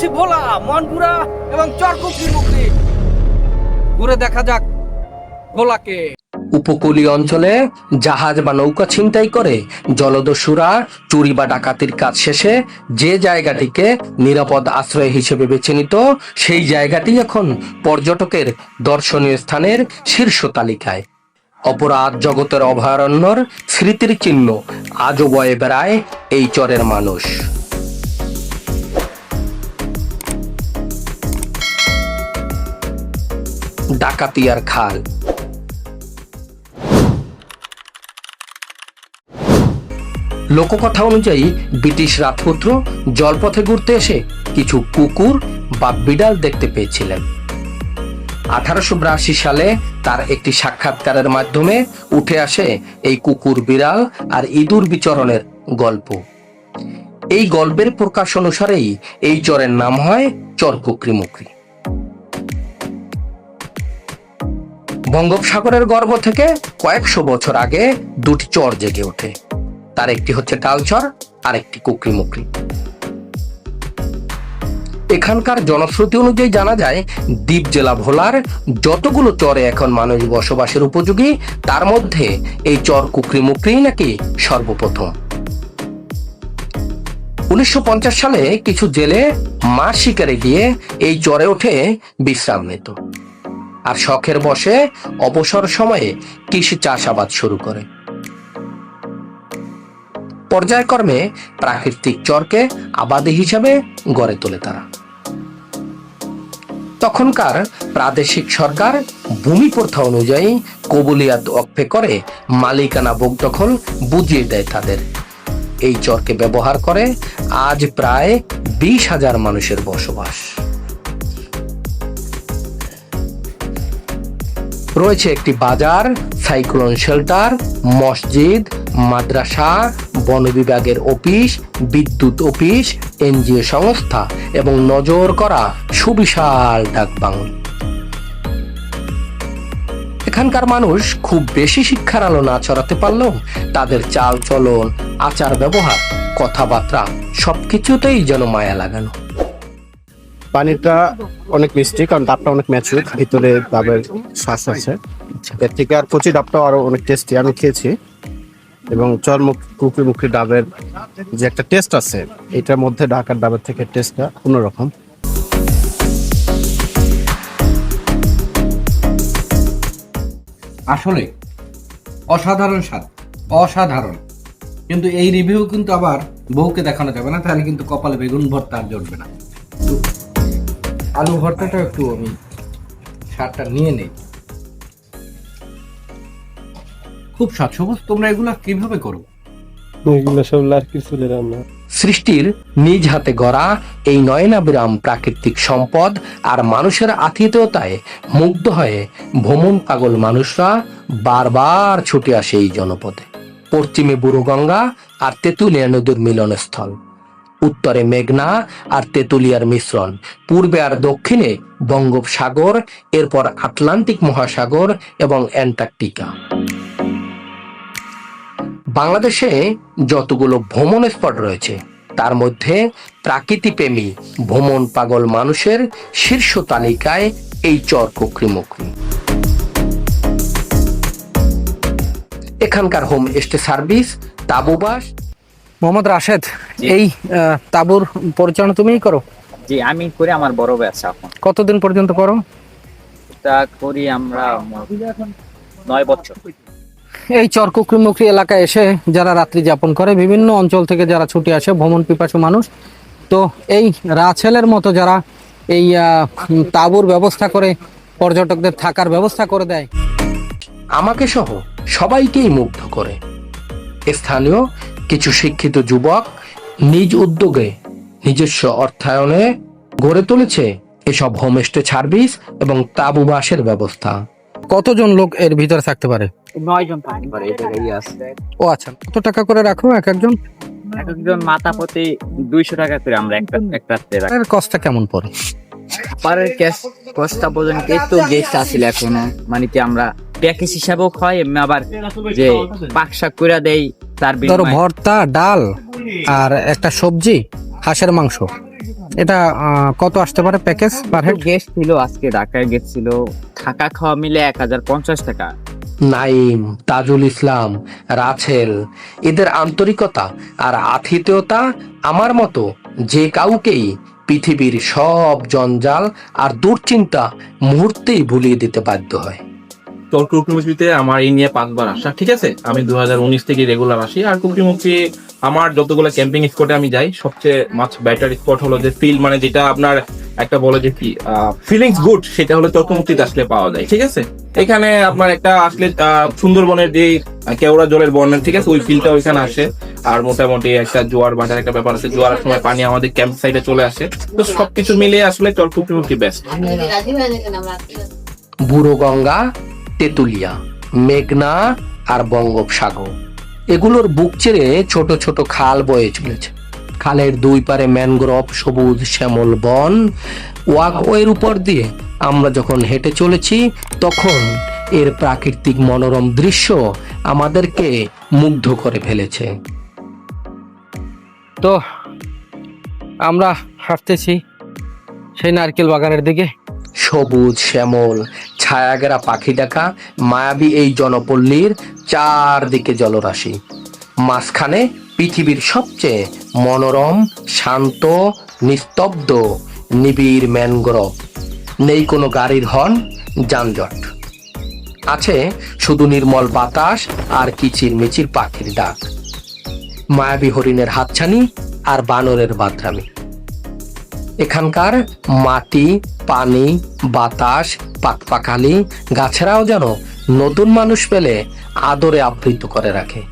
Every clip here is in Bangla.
যাচ্ছি ভোলা, মনপুরা এবং চরকুকরি মুকরি ঘুরে দেখা যাক ভোলাকে। উপকূলীয় অঞ্চলে জাহাজ বা নৌকা ছিনতাই করে জলদস্যুরা চুরি বা ডাকাতির কাজ শেষে যে জায়গাটিকে নিরাপদ আশ্রয় হিসেবে বেছে নিত, সেই জায়গাটি এখন পর্যটকের দর্শনীয় স্থানের শীর্ষ তালিকায়। অপরাধ জগতের অভয়ারণ্যর স্মৃতির চিহ্ন আজও বয়ে বেড়ায় এই চরের মানুষ। ডাকাতিয়ার খাল। লোককথা অনুযায়ী ব্রিটিশ রাজপুত্র জলপথে ঘুরতে এসে কিছু কুকুর বা বিড়াল দেখতে পেয়েছিলেন। আঠারোশো বিরাশি সালে তার একটি সাক্ষাৎকারের মাধ্যমে উঠে আসে এই কুকুর, বিড়াল আর ইঁদুর বিচরণের গল্প। এই গল্পের প্রকাশ অনুসারেই এই চরের নাম হয় চরকুকরি মুকরি বঙ্গোপসাগরের গর্ভ থেকে কয়েকশো বছর আগে দুটি চর জেগে ওঠে। তার একটি হচ্ছে ডালচর আর একটি কুকরি মুকরি এখানকার জনশ্রুতি অনুযায়ী জানা যায়, দ্বীপ জেলা ভোলার যতগুলো চরে এখন মানুষ বসবাসের উপযোগী, তার মধ্যে এই চর কুকরি মুকরি নাকি সর্বপ্রথম। উনিশশো পঞ্চাশ সালে কিছু জেলে মাছ শিকারে গিয়ে এই চরে ওঠে বিশ্রাম নিত আর শখের বসে অবসর সময়ে কৃষি চাষাবাদ শুরু করে। পর্যায়ক্রমে প্রাকৃতিক চরকে আবাদি হিসাবে গড়ে তোলে তারা। তখনকার প্রাদেশিক সরকার ভূমি প্রথা অনুযায়ী কবুলিয়াত অক্ষে করে মালিকানা দখল বুঝিয়ে দেয় তাদের। এই চরকে ব্যবহার করে আজ প্রায় বিশ হাজার মানুষের বসবাস। রয়েছে একটি বাজার, সাইক্লোন শেল্টার, মসজিদ, মাদ্রাসা, বন বিভাগের অফিস, বিদ্যুৎ অফিস, এনজিও সংস্থা এবং নজর করা সুবিশাল ডাকবাংলো। এখানকার মানুষ খুব বেশি শিক্ষার আলো না ছড়াতে পারলেও তাদের চাল চলন, আচার ব্যবহার, কথাবার্তা সবকিছুতেই যেন মায়া লাগানো। পানিটা অনেক মিষ্টি কারণ ডাবটা অনেক ম্যাচুর ভিতরে ডাবের শ্বাস আছে। এর থেকে আর কচি ডাবটা আরও অনেক টেস্টি আমি খেয়েছি। এবং চরমুখ কুকুর মুখী ডাবের যে একটা টেস্ট আছে এটার মধ্যে ঢাকার ডাবের থেকে টেস্টটা অন্যরকম। আসলে অসাধারণ স্বাদ অসাধারণ। কিন্তু এই রিভিউ কিন্তু আবার বউকে দেখানো যাবে না তাহলে কিন্তু কপালে বেগুন ভর্তা আর জড়বে না। আলু ভর্তাটা একটু আমি স্বাদটা নিয়ে নেই। খুব স্বাদ সবুজ তোমরা এগুলা কীভাবে করো? এগুলো সব লার্কির চুলে রান্না। সৃষ্টির নিজ হাতে গড়া এই নয়নাবিরাম প্রাকৃতিক সম্পদ আর মানুষের আতিথেয়তায় মুগ্ধ হয়ে ভ্রমণ পাগল মানুষরা বারবার ছুটে আসে এই জনপদে। পশ্চিমে বুড়োগঙ্গা আর তেঁতুলিয়া নদীর মিলনস্থল। উত্তরে মেঘনা আর তেঁতুলিয়ার মিশ্রণ। পূর্বে আর দক্ষিণে বঙ্গোপসাগর, এরপর আটলান্টিক মহাসাগর এবং অ্যান্টার্কটিকা। বাংলাদেশে যতগুলো ভ্রমণ স্পট রয়েছে, তার মধ্যে প্রাকৃতিপ্রেমী ভ্রমণ পাগল মানুষের শীর্ষ তালিকায় এই চর কুকরি মুকরি এখানকার হোম স্টে সার্ভিস তাবুবাস মোহাম্মদ রাশেদ এই তাঁবুর পরিচালনা তুমিই করো? জি আমি করি আমার বড় ব্যবসা এখন। কতদিন পর্যন্ত করো? এটা করি আমরা নয় বছর। এই চরকুকরিমুখী এলাকায় এসে যারা রাত্রি যাপন করে বিভিন্ন অঞ্চল থেকে যারা ছুটি আসে ভ্রমণ পিপাসু মানুষ তো এই রাছেলের মতো যারা এই তাঁবুর ব্যবস্থা করে পর্যটকদের থাকার ব্যবস্থা করে দেয়। আমাকে সহ সবাইকেই মুগ্ধ করে। স্থানীয় কিছু শিক্ষিত যুবক নিজ উদ্যোগে নিজস্ব অর্থায়নে গড়ে তুলেছে এসব হোমস্টে সার্ভিস এবং তাবুবাসের ব্যবস্থা। কতজন লোক এর ভিতরে থাকতে পারে? নয় জন থাকতে পারে এই আছে। ও আচ্ছা কত টাকা করে রাখো এক একজন? এক একজন মাথা প্রতি দুইশো টাকা করে আমরা একটা একটা এর কষ্টটা কেমন পড়ে? পারের ক্যাশ কস্তা পর্যন্ত তো গেস্ট আসলে এখনও। মানে কি আমরা প্যাকেজ হিসাবেও এমনি আবার যে পাক শাক করে দেই তার ধরো ভর্তা ডাল আর একটা সবজি হাঁসের মাংস। এটা আহ, কত আসতে পারে প্যাকেজ পার হেড? গেস্ট ছিল আজকে ঢাকায় গেছিল থাকা খাওয়া মিলে এক হাজার পঞ্চাশ টাকা। নাইম তাজুল ইসলাম রাছেল এদের আন্তরিকতা আর আতিথেয়তা আমার মতো যে কাউকেই পৃথিবীর সব জঞ্জাল আর দুশ্চিন্তা মুহূর্তেই ভুলিয়ে দিতে বাধ্য হয়। চরক কুকরিমুখিতে আমার এই নিয়ে পাঁচবার আসা ঠিক আছে? আমি দুহাজার উনিশ থেকে রেগুলার আসি। আর কুকরিমুখী আমার যতগুলো ক্যাম্পিং স্পটে আমি যাই সবচেয়ে মাছ বেটার স্পট হলো যে ফিল মানে যেটা আপনার একটা বলে যে কি ফিলিংস গুড সেটা হলো চরকমুক্তিতে আসলে পাওয়া যায় ঠিক আছে? এখানে আপনার একটা আসলে আহ, সুন্দরবনের যে কেওড়া জলের বন্যা ঠিক আছে? ওই ফিলটা ওইখানে আসে। আর মোটামুটি একটা জোয়ার ভাটার একটা ব্যাপার আছে। জোয়ারের সময় পানি আমাদের ক্যাম্প সাইডে চলে আসে। তো সবকিছু মিলিয়ে আসলে চরকুকরিমুখী বেস্ট বুড়ো গঙ্গা তেতুলিয়া মেঘনা আর বঙ্গোপসাগর। এগুলোর বুক চেড়ে ছোট ছোট খাল বয়ে চলেছে। খালের দুই পারে ম্যানগ্রোভ সবুজ শ্যামল বন। ওয়াকওয়ের উপর দিয়ে আমরা যখন হেঁটে চলেছি তখন এর প্রাকৃতিক মনোরম দৃশ্য আমাদেরকে মুগ্ধ করে ফেলেছে। তো আমরা হাঁটতেছি সেই নারকেল বাগানের দিকে। সবুজ শ্যামল ছায়াগেরা পাখি ডাকা মায়াবী এই জনপল্লীর চারদিকে জলরাশি। মাঝখানে পৃথিবীর সবচেয়ে মনোরম, শান্ত, নিস্তব্ধ, নিবিড় ম্যানগ্রোভ। নেই কোনো গাড়ির হর্ন, যানজট। আছে শুধু নির্মল বাতাস আর কিচির মিচির পাখির ডাক। মায়াবী হরিণের হাতছানি আর বানরের বাদরামি। এখানকার মাটি, পানি, বাতাস, পাকপাখালি গাছেরাও যেন নতুন মানুষ পেলে আদরে আবৃত করে রাখে।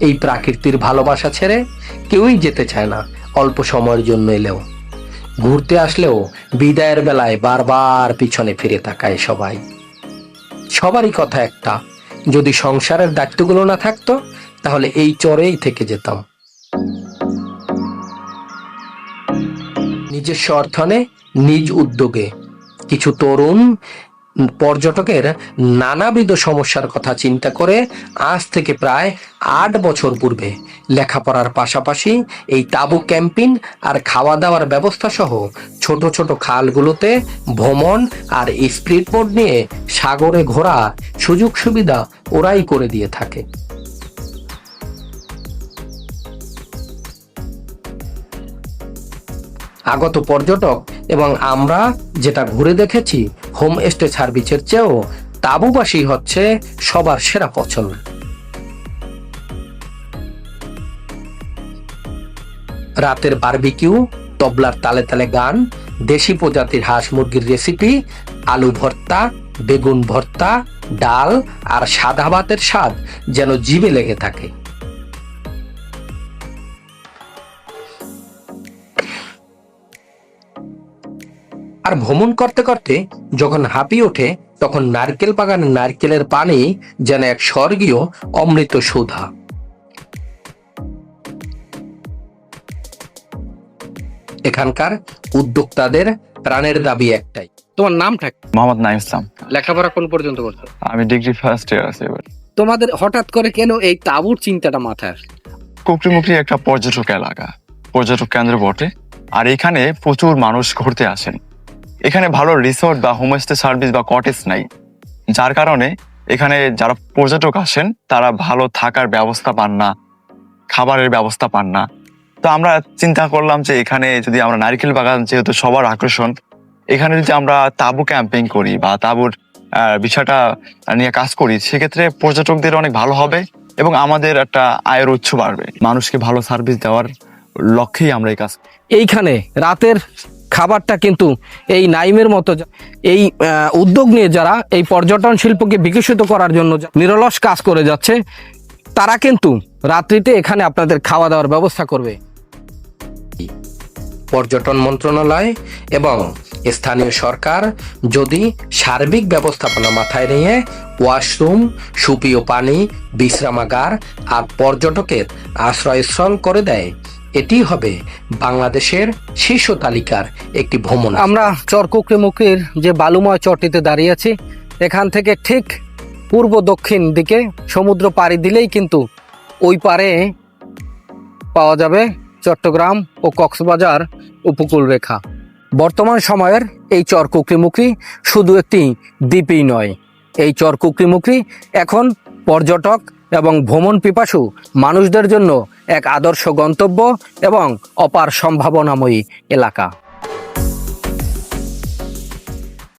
এই প্রাকৃতির ভালোবাসা ছেড়ে কেউই যেতে চায় না অল্প সময়ের জন্য এলেও। ঘুরতে আসলেও বিদায়ের বেলায় বারবার পিছনে ফিরে তাকায় সবাই। সবারই কথা একটা, যদি সংসারের দায়িত্বগুলো না থাকতো, তাহলে এই চরেই থেকে যেতাম। নিজস্ব অর্থনে নিজ উদ্যোগে। কিছু তরুণ পর্যটকের নানাবিধ সমস্যার কথা চিন্তা করে আজ থেকে প্রায় আট বছর পূর্বে লেখাপড়ার পাশাপাশি এই তাঁবু ক্যাম্পিং আর খাওয়া দাওয়ার ব্যবস্থা সহ ছোট ছোট খালগুলোতে ভ্রমণ আর স্পিড বোর্ড নিয়ে সাগরে ঘোরা সুযোগ সুবিধা ওরাই করে দিয়ে থাকে। আগত পর্যটক এবং আমরা যেটা ঘুরে দেখেছি, হোম স্টে সার্ভিসের চেয়েও তাবুবাসী হচ্ছে সবার সেরা পছন্দ রাতের বারবিকিউ, তবলার তালে তালে গান, দেশি প্রজাতির হাঁস মুরগির রেসিপি, আলু ভর্তা, বেগুন ভর্তা, ডাল আর সাদা ভাতের স্বাদ যেন জিভে লেগে থাকে। আর ভ্রমণ করতে করতে যখন হাঁপিয়ে ওঠে তখন নারকেল বাগানের নারকেলের পানি যেন এক স্বর্গীয় অমৃত সুধা। এখানকার উদ্যোক্তাদের প্রাণের দাবি একটাই। তোমার নামটা কি? মোহাম্মদ নাইম ইসলাম। লেখাপড়া কোন পর্যন্ত করছ? আমি ডিগ্রি ফার্স্ট ইয়ার আছি এবার। তোমাদের হঠাৎ করে কেন এই তাঁবুর চিন্তাটা মাথায় আসলো? কুকরিমুখরি একটা পর্যটক এলাকা পর্যটক কেন্দ্র বটে আর এখানে প্রচুর মানুষ ঘুরতে আসেন। এখানে ভালো রিসোর্ট বা হোমস্টে সার্ভিস বা কটেজ নাই। যার কারণে এখানে যারা পর্যটক আসেন, তারা ভালো থাকার ব্যবস্থা পান না, খাবারের ব্যবস্থা পান না। তো আমরা চিন্তা করলাম যে এখানে যদি আমরা নারকেল বাগান যেহেতু সবার আকর্ষণ, এখানে যদি আমরা তাঁবু ক্যাম্পিং করি বা তাঁবুর বিষয়টা নিয়ে কাজ করি, সেক্ষেত্রে পর্যটকদের অনেক ভালো হবে এবং আমাদের একটা আয়ের উৎস বাড়বে। মানুষকে ভালো সার্ভিস দেওয়ার লক্ষ্যেই আমরা এই কাজ এইখানে রাতের খাবারটা কিন্তু এই নাইমের মতো এই উদ্যোগ নিয়ে যারা এই পর্যটন শিল্পকে বিকশিত করার জন্য নিরলস কাজ করে যাচ্ছে, তারা কিন্তু রাত্রিতে এখানে আপনাদের খাওয়া দাওয়ার ব্যবস্থা করবে। পর্যটন মন্ত্রণালয় এবং স্থানীয় সরকার যদি সার্বিক ব্যবস্থাপনা মাথায় নিয়ে ওয়াশরুম, সুপীয় পানি, বিশ্রামাগার আর পর্যটকের আশ্রয়স্থল করে দেয় এটি হবে বাংলাদেশের শীর্ষ তালিকার একটি ভ্রমণ। আমরা চরকুকরিমুখীর যে বালুময় চরটিতে দাঁড়িয়ে আছি, এখান থেকে ঠিক পূর্ব দক্ষিণ দিকে সমুদ্র পাড়ি দিলেই কিন্তু ওই পারে পাওয়া যাবে চট্টগ্রাম ও কক্সবাজার উপকূল রেখা। বর্তমান সময়ের এই চর কুকরিমুকরি শুধু একটি দ্বীপই নয়, এই চর এখন পর্যটক এবং ভ্রমণ পিপাসু মানুষদের জন্য এক আদর্শ গন্তব্য এবং অপার সম্ভাবনাময়ী এলাকা।